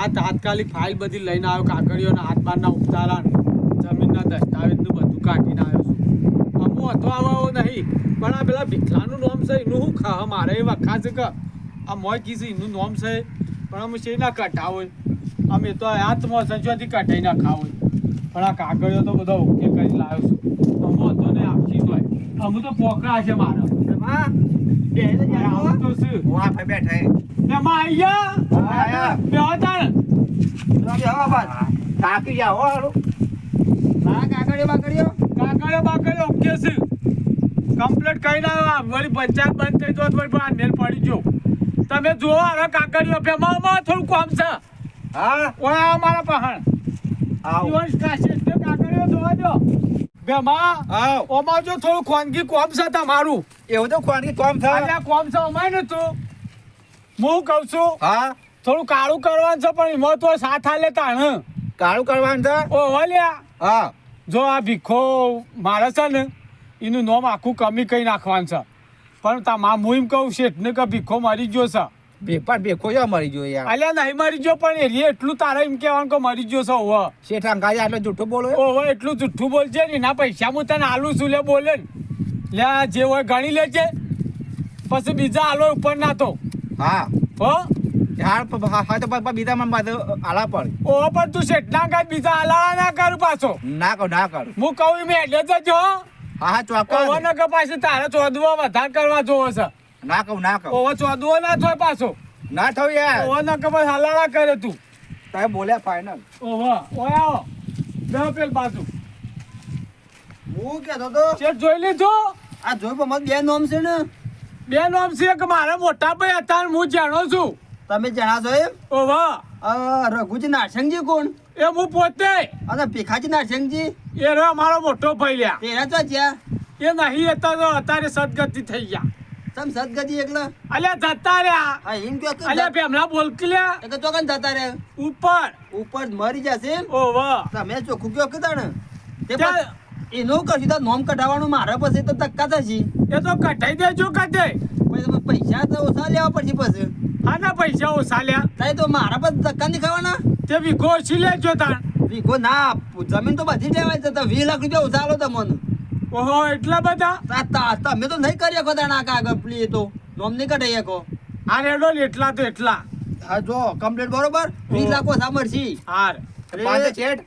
આ તાત્કાલિક ફાઇલ બધી લઈને આવ્યો કાગળિયોના હાથ બારના ઉતારા જમીનના દસ્તાવેજનું બધું કાઢીને આવ્યો છું. અમુ હતો આવો નહીં, પણ આ પેલા ભીખલાનું નોમ છે, એનું શું ખા મારે, એ વખા છે કે આ મોય કીધું, એનું નોમ છે, પણ અમે છે ના કઢાવ હોય? અમે તો હાથમાં સંચોથી કઢાઈ ના ખાવ હોય. પણ આ કાગળિયો તો બધો ઓકે કરી લાવ્યો છું. અમુ હતો ને આપશી તો અમુ તો પોકરા છે મારા. આ કમ્પ્લીટ કરી ના વળી પંચાયત બંધ થઈ તો વળી આ પડી જો તમે જુઓ હવે કાકડીઓ ફેમામાં થોડું કોમ છે. હા? ઓય આ મારા પહાણ. ને કાકડીઓ જોવા દો. બેમાં હા ઓમાં જો થોડું ખોનગી કોમ છે તમારું. એવું તો ખોનગી કોમ થાય અલ્યા કોમ છે અમાય ને તું હું કહું છું હા. થોડું કાળું કરવાનું છે પણ એમાં તો સાથ આલે તાણ કાળું કરવાનું છે? ઓ લ્યા. હા. જો આ ભીખો મારે છે ને એનું નોમ આખું કમી કહી નાખવાનું છે. પણ તમા હું એમ કહું શેઠને કે ભીખો મરી ગયો છે. બેપાર બેખો યા મરી ગયો યાર. અલ્યા નહીં મરી ગયો પણ એરી એટલું તારે એમ કહેવાનું કે મરી ગયો છો ઓવ શેઠ અંગાજી એટલે જૂઠું બોલો? ઓવ એટલું જુઠ્ઠું બોલજે ને ના પૈસા હું તને આલું છું લે બોલે ને. લે જે હોય ગણી લેજે. પછી બીજા આલો ઉપર ના તો. હા. હો? હા તો બીજા મને પાછું આલા પડે ઓ પણ તું શેઠના કાંઈ બીજા આલા ના કર પાછો. ના કર ના કરું. હું કહું મેં એટલે જજો હા. હા ચોક્કસ. ન કે પાછું તારે ચોદવા વધારે કરવા જોવો છે. ના કહું ના કહું. ઓવો ચોદવો ના થોય પાછો. ના થયું યાર. ઓવો ના કે બસ હલાડા કરે તું. તમે બોલ્યા ફાઇનલ ઓવો ઓયા આવો. બે પેલ બાજુ હું કહેતો તો? શેઠ જોઈ લીધું? આ જોઈ પણ મારે બે નોમ છે ને. બે નામ છે કે મારા મોટા ભાઈ હતા ને હું જાણો છું. તમે જણાશો એમ? ઓવો. અ, રઘુજી નારસિંહજી કોણ? એ હું પોતે. અને ભીખાજી નારસિંહજી એ રે મારો મોટો ભાઈ લ્યા. એના તો જ્યાં. એ નહીં હતા તો અત્યારે સદગતિ થઈ ગયા. તમ સદગતિ એકલા? અલ્યા જતા રહ્યા. હા એમ કે અલ્યા પેમલા બોલકી લ્યા એ તો ચોકન જતા રહે ઉપર. ઉપર મરી જશે ઓ વાહ તમે ચોખ્ખું કયો કીધા ને તે એનું કરશું તો નોમ કઢાવવાનું મારા પછી તો ધક્કા થશે. એ તો કઢાઈ દેજો કઢે. પછી તમે પૈસા તો ઓછા લેવા પડશે પછી. આના પૈસા ઓછા લ્યા. તાય તો મારા પાસે ધક્કા નહીં ખાવાના? તે વિઘો ઓછી લેજો તાણ. વિઘો ના જમીન તો બધી લેવાય તો વીસ લાખ રૂપિયા ઉછાલો તમને. ઓહો એટલા બધા? તા- તા- તમે તો નહીં કરી શકો દાણા કાગળ પ્લી તો. નોમ નહીં કઢાઈ શકો. આ રેડો એટલા તો એટલા. હા જો કમ્પ્લીટ બરોબર? વીસ લાખો મળશે હાર. પાંચ છેડ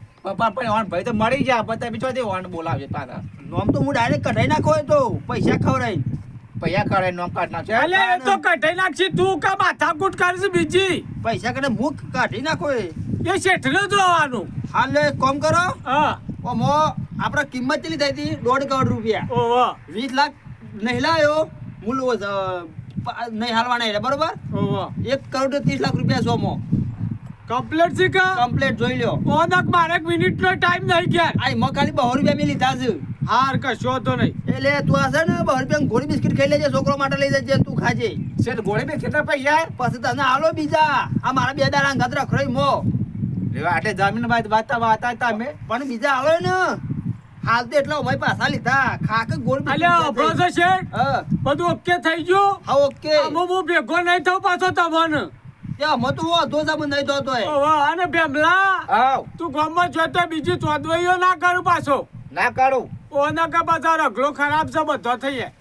ભાઈ તો મળી જા પણ તમે ચોથી વોન બોલાવજે પાછા. નોમ તો હું ડાયરેક્ટ કઢાઈ નાખો તો. પૈસા ખવડાય પૈસા ખવડાય નોમ કાઢ નાખશે અલે એ તો કઢાઈ નાખશી. તું કા માથાકૂટ કરશે બીજી? પૈસા કઢે મુખ કાઢી નાખો એ. શેઠને જોવાનું. હાલ કોમ કરો. હા. ઓમો આપણે કિંમત કેટલી થઈ હતી દોઢ કરોડ રૂપિયા. ઓહો વીસ લાખ નહીં લાયો મૂલ નહીં હાલવાના એટલે બરોબર? ઓહો એક કરોડ ત્રીસ લાખ રૂપિયા સોમો કમ્પ્લેટ છે કા? કમ્પ્લેટ જોઈ લ્યો. ઓનક મારે એક મિનિટનો ટાઈમ નહીં ગયા. આઈ મો ખાલી બહો રૂપિયા મેં લીધા છે. હાર કશો તો નહીં. એટલે તું હશે ને બહુ રૂપિયા ગોળી બિસ્કિટ ખાઈ લેજે છોકરો માટે લઈ જજે તું ખાજે. શેઠ ગોળી બે કેટલા પૈસા? પછી તને હાલો બીજા. આ મારા બે દાડા અંગાત રખડો મો. લેવા આટલે જમીન ભાઈ વાતા વાતા અમે પણ બીજા આવે ને. હાલ તો એટલા અમારી પાસા લીધા. ખાક ગોળ અલ્યા અભરો છે? બધું ઓકે થઈ ગયું? હા ઓકે અમો હું ભેગો નહીં થઉં પાછો તમને. ત્યાં અમે તો અધો સામે નહીં થતો અને આવ તું ગામમાં જો તો બીજી ચોદવાઈઓ ના કરું પાછો. ના કરું. ઓના કા પાછા રગલો ખરાબ છે બધો થઈ જાય.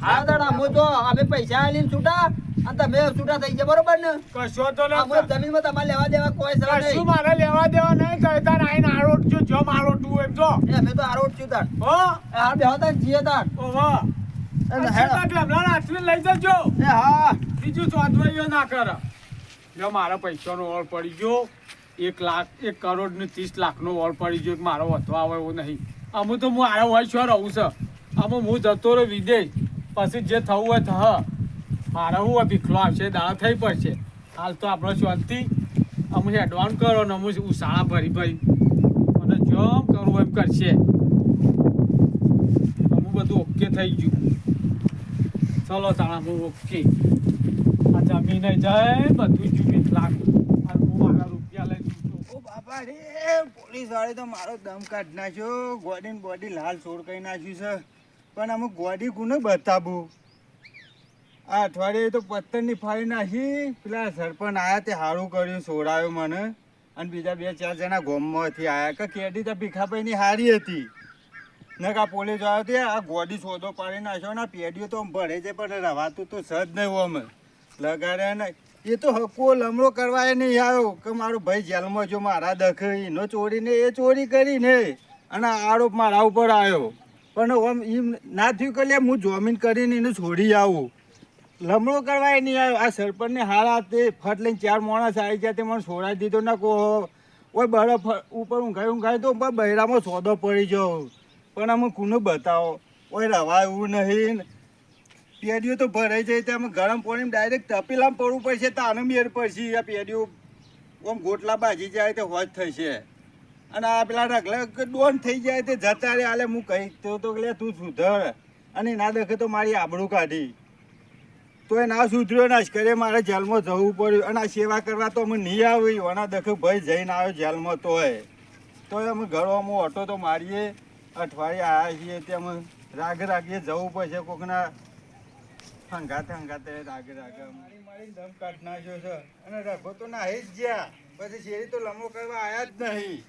હા દાડા જો અમે પૈસા આલીને છૂટા. અને તમે છૂટા થઈ ગયા બરોબર ને? કશો તો અમે ના જમીનમાં તમારે લેવા દેવા કોઈ સર નહીં નહીં. મારે લેવા દેવા નહીં કહેતા આઈને આરોટ જો મારો તું એમ જો. એ મે તો આરોટ છું તાર. હો? હા બે હતા જીએ તાર. બેમલા હાથવી લઈ જજો. એ હા. બીજું ચોદવાઈઓ ના કર. જો મારા પૈસાનો ઓળ પડી ગયો. એક લાખ એક કરોડ ને ત્રીસ લાખનો ઓળ પડી ગયો. કે મારો વધવા આવે એવું નહીં. અમુક તો હું આરો હોય છો રહું છે? અમુક હું જતો રહ્યો વિદેશ. પછી જે થવું હોય થહ. મારે હું ભીખલો આવશે, દાડા થઈ પડશે. હાલ તો આપણો શાંતિ. અમુક એડવાન્સ કરો ને અમુક ઉશાળા ભરી ભરી. અને જેમ કરવું એમ કરશે. અમુક બધું ઓકે થઈ ગયું. ચલો તાણા, હું ઓકે આ જમીને જાય બધું જુમી લાખ. અને હું મારા રૂપિયા લઈ બાપા રે, પોલીસ વાળે તો મારો દમ કાઢી નાખ્યો. ગોડી બોડી લાલ છોડ કરી નાખ્યું છે. પણ અમુક ગોડી ગુને બતાવું આ અઠવાડિયે તો પત્તરની ફાડી નાખી. પેલા સરપંચ આયા તે સારું કર્યું, સોડાયો મને. અને બીજા બે ચાર જણા ગોમમાંથી આયા. કે કેડી તો ભીખાભાઈની હારી હતી. ને કા પોલીસ આવ્યો તે આ ગોડી સોદો પાડી નાખ્યો ને પેડીઓ તો ભરે છે, પણ રવાતું તો સજ નહીં અમે. લગાડ્યા ને એ તો હકો લમડો કરવાય નહીં આવ્યો. કે મારો ભાઈ જેલમાં જો મારા દખ, એનો ચોરીને એ ચોરી કરીને અને આરોપ મારા ઉપર આવ્યો. પણ આમ એમ ના થયું કે લે, હું જોમીન કરીને એને છોડી આવું. લમડો કરવાય નહીં. આવ્યો આ સરપંચને હારા તે ફટ લઈને ચાર માણસ આવી ગયા. તે મને છોડાવી દીધો. ના કહો ઓય બરફ ઉપર ઊંઘાઈ ઊંઘાઈ તો પણ બૈરામાં સોદો પડી જાઉં પણ અમે કુનો બતાવો. ઓય રવાય એવું નહીં. પેડીઓ તો ભરાઈ જાય. તો અમે ગરમ પાણી ડાયરેક્ટ તપેલામાં પડવું પડશે. તો આને મેર પડશે. આ પેડીઓ આમ ગોટલા બાજી જાય તો હોજ થશે. અને આ પેલા રગલા ડોન થઈ જાય તે જતા રે આલે હું કહી તો તો લે તું સુધર. અને ના દેખે તો મારી આબડું કાઢી. તો એ ના સુધર્યો ના કરે મારે જેલમાં જવું પડ્યું. અને આ સેવા કરવા તો અમે નહીં આવી એના દેખે ભાઈ જઈને આવ્યો જેલમાં તોય તોય અમે ઘરોમાં ઓટો તો મારીએ. અઠવાડિયે આવ્યા છીએ તે અમે રાગે રાગે જવું પડશે કોકના હંગાતે હંગાતે રાગે રાગે મારી મારી દમ કાઢ નાખ્યો છે. અને રઘો તો નાહી જ ગયા. પછી શેરી તો લમો કરવા આવ્યા જ નહીં.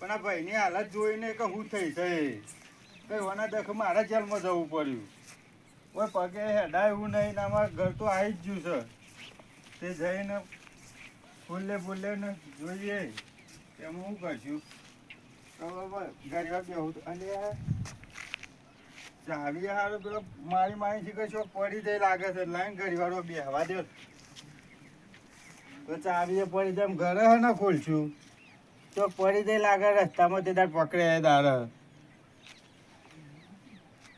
પણ આ ભાઈની હાલત જોઈને કે હું થઈ થઈ કઈ વના દખ મારા જેલમાં જવું પડ્યું. ઓય પગે હેડા એવું નહીં ને ઘર તો આવી જ ગયું છે. તે જઈને ફૂલે ફૂલે ને જોઈએ. એમાં હું કરશું ઘરે બેહું અને ચાવી હારો પેલો મારી મારી કે પડી જાય લાગે છે. લાઈન વાળો બેહવા દે તો ચાવી પડી જાય ઘરે હે ને ખોલશું તો પડી જાય લાગે રસ્તામાં તે તાર પકડે દાર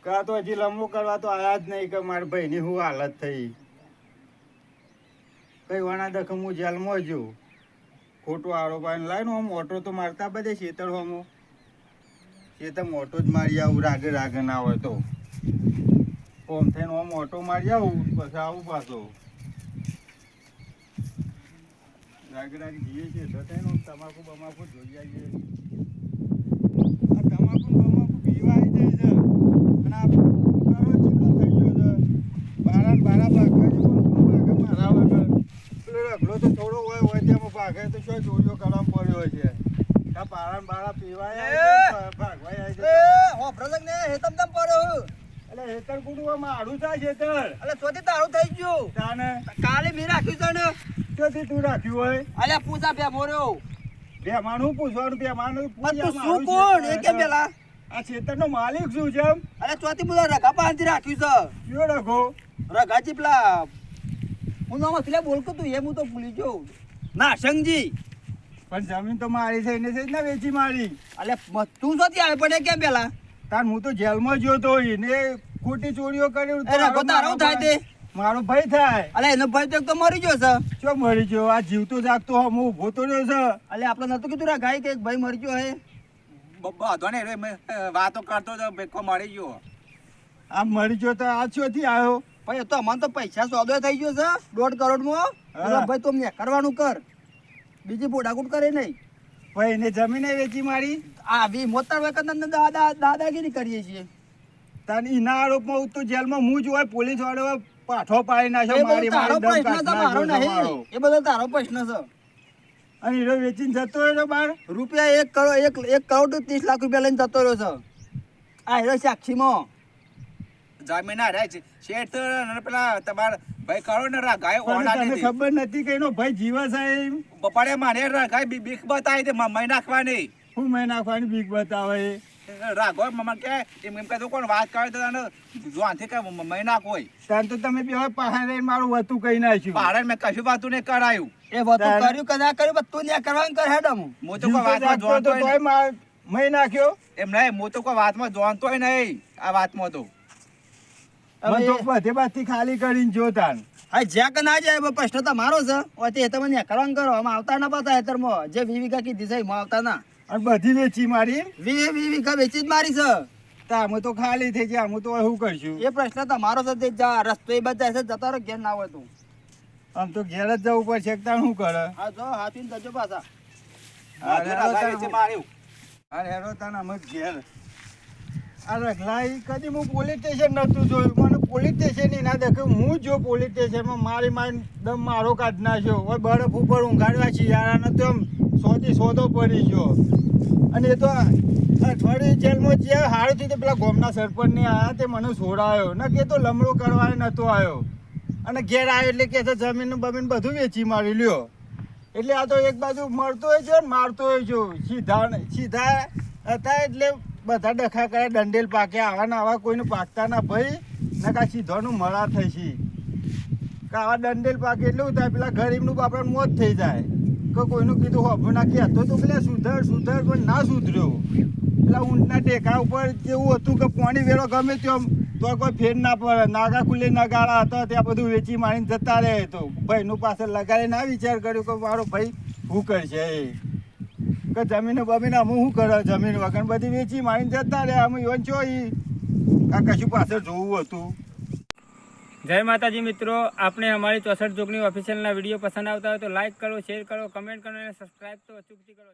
કા તો હજી લંબુ કરવા તો આયા જ નહીં કે મારા ભાઈની શું હાલત થઈ. કઈ વણા દખ હું જેલમાં છું. ખોટો આરોપ આવીને લાઈને આમ ઓટો તો મારતા બધે શેતળ હોમો તો મોટો જ મારી આવું રાગે રાગે ના હોય તો. ઓમ થઈને ઓમ ઓટો મારી આવું, પછી આવું પાછો. રાગે રાગે જઈએ છીએ તો થઈને તમાકુ બમાકુ જોઈ આવીએ આ તમાકુ ને બમાકુ પીવા આવી જાય છે અને આ કરો જેટલો થઈ ગયો છે બારા ને બારા ભાગે છે પણ કોણ ભાગે મારા વગર પેલો રગલો તો થોડો હોય હોય તેમાં ભાગે તો શું ચોરીઓ કરવા પડ્યો છે બારા પીવાય ભાગવાય આવી જાય. એટલે હેતર કુટુંબ મારું થાય હેતર તારું. થઈ ગયું. તાને? કાલે મેં રાખ્યું છે ને. ક્યાંથી તું રાખ્યું હોય? અલ્યા પૂછા બે મોર્યો બેમાનું પૂછવાનું બેમાનું પણ તું પૂછ્યા શું કોણ? છે. એ કેમ પેલા? આ ખેતરનો માલિક શું છે? અરે ચોથી બધા રઘા પાંચ રાખ્યું છે. કયો રઘો? રઘા પેલા હું નામ બોલતો તું એ હું તો ભૂલી ગયો. ના સંગજી. પણ જમીન તો મારી છે એને છે જ ને વેચી મારી. એટલે તું શોથી આવે પણ એ કેમ પેલા? તાર હું તો જેલમાં જ્યો તો એને ખોટી ચોરીઓ કરી તારો થાય તે. મારો ભાઈ થાય. અલે એનો ભાઈ તો તો મરી ગયો છે. ચો મરી ગયો? આ જીવતો જાગતો હું ઊભો તો રહ્યો છે. અલે આપણે નતું કીધું રગાઈ કે એક ભાઈ મરી ગયો હે? બધો ને રે વાતો કરતો તો ભેખો મરી ગયો. આ મરી ગયો તો આ ચોથી આવ્યો ભાઈ તો અમારે તો પૈસા સોદો થઈ ગયો છે દોઢ કરોડમાં ભાઈ તું અમને કરવાનું કર. બીજી બોડાકૂટ કરે નહીં. ભાઈ એને જમીને વેચી મારી આવી મોતર વખત દાદા દાદાગીરી કરીએ છીએ. તાર એના આરોપમાં હું તો જેલમાં હું જ હોય પોલીસ વાળો પાઠો પાડી નાખ્યો મારી તારો મારી પ્રશ્ન છે મારો નહીં. એ બધો તારો પ્રશ્ન છે. અને હીરો વેચીને જતો રહ્યો બાર. રૂપિયા એક કરોડ એક એક કરોડ ત્રીસ લાખ રૂપિયા લઈને જતો રહ્યો છે. આ હીરો સાક્ષીમાં. જમીન આ રહે છે. શેઠ પેલા તમારા ભાઈ કરો ને રાખાય ઓના ખબર નથી કે એનો ભાઈ જીવે સાહેબ? બપાડે મારે રાખાય બી- બીક બતાવી દે મમ્મી નાખવાની. હું મેં નાખવાની બીક બતાવે. રાઘો મમ્મા કે એમ એમ કહેતો કોણ વાત કરે તો તને જોવાનથી કે મમ્મી નાખો હોય. તાન તો તમે બે પહાડે મારું વતું કહી નાખ્યું. પહાડે મેં કશું વાતું નહીં કરાયું. એ બધું કર્યું કદા કર્યું પણ તું ન્યા કરવાનું કર હેડમ હું તો કોઈ વાતમાં જાગતો તો જોવાતો તોય માર- નાખ્યો? એમ નહીં હું તો કોઈ વાતમાં જોવાતો નહીં આ વાતમાં તો. મને તો બધે બાજથી ખાલી કરીને જોતાન. હા જ્યાં કે ના જાય પ્રશ્ન તો મારો છે. ઓથી એ તમે કરવાનું કરો. આવતા ના પાતા હેતરમાં જે વી વીઘા કીધી છે એમાં આવતા ના. અને બધી વેચી મારી? વી વી વીઘા વેચી જ મારી છે. તા અમે તો ખાલી થઈ ગયા અમે તો શું કરશું? એ પ્રશ્ન તમારો છે જા રસ્તો એ બધા છે જતા રહો ઘેર ના હોય તું. આમ તો ઘેર જ જવું પડશે કે શું કરે? હા જો હાથી જજો પાછા. અરે હેરો તાન અમે ઘેર. આ રગલાઈ કદી હું પોલીસ સ્ટેશન નતું જોયું. મને પોલીસ સ્ટેશન ના દેખે હું જો પોલીસ સ્ટેશનમાં મારી મારી દમ મારો કાઢ નાખ્યો. હવે બરફ ઉપર ઊંઘાડવા શિયાળાનો તો એમ સોથી સોદો પડી ગયો. અને એ તો અઠવાડિયું જેલમાં જે હારું તો પેલા ગોમના સરપંચને આવ્યા તે મને છોડાયો ન કે તો લમડો કરવા નતો આવ્યો અને ઘેર આવ્યો એટલે કે જમીન બમીન બધું વેચી મારી લ્યો. એટલે આ તો એક બાજુ મળતો હોય છે મારતો હોય છે સીધા સીધા હતા એટલે બધા ડખા કરે, દંડેલ પાકે, આવા ને આવા કોઈને પાકતા ના ભાઈ. ને કા સીધોનું મળા થઈ છે. કે આવા દંડેલ પાકે એટલે થાય? પેલા ગરીબનું બાપડા મોત થઈ જાય. કે કોઈનું કીધું હોભું નાખી હતો તો પેલા સુધર સુધર, પણ ના સુધર્યો. પેલા ઊંટના ટેકા ઉપર જેવું હતું કે પાણી વેળો ગમે તેમ, તો કોઈ ફેર ના પડે. નાગા ખુલ્લી નગાડા હતા, ત્યાં બધું વેચી મારીને જતા રહે. તો ભાઈનું પાછળ લગાડીને ના વિચાર કર્યો કે મારો ભાઈ હું કરશે? એ કે જમીન બમીન અમે શું કરે? જમીન વગર બધી વેચી મારીને જતા રહે અમે યોન છો આ કશું પાછળ જોવું હતું. જય માતાજી મિત્રો. આપણે અમારી ચોસઠ જોગની ઓફિશિયલના વીડિયો પસંદ આવતા હોય તો લાઈક કરો શેર કરો કમેન્ટ કરો અને સબસ્ક્રાઈબ તો અચૂકથી કરો.